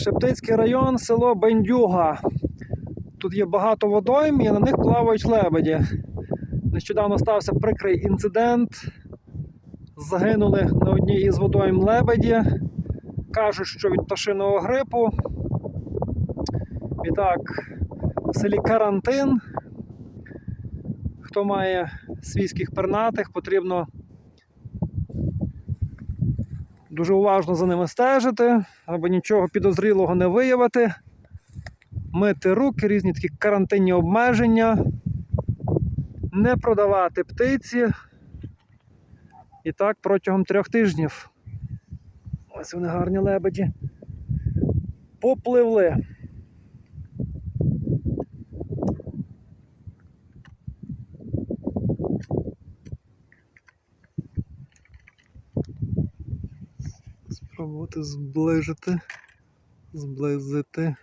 Шептицький район, село Бендюга. Тут є багато водойм і на них плавають лебеді. Нещодавно стався прикрий інцидент. Загинули на одній із водойм лебеді. Кажуть, що від пташиного грипу. І так, в селі карантин. Хто має свійських пернатих, потрібно дуже уважно за ними стежити, аби нічого підозрілого не виявити. Мити руки, різні такі карантинні обмеження, не продавати птиці. І так протягом трьох тижнів. Ось вони гарні лебеді. Попливли. Спробувати зближити, зблизити.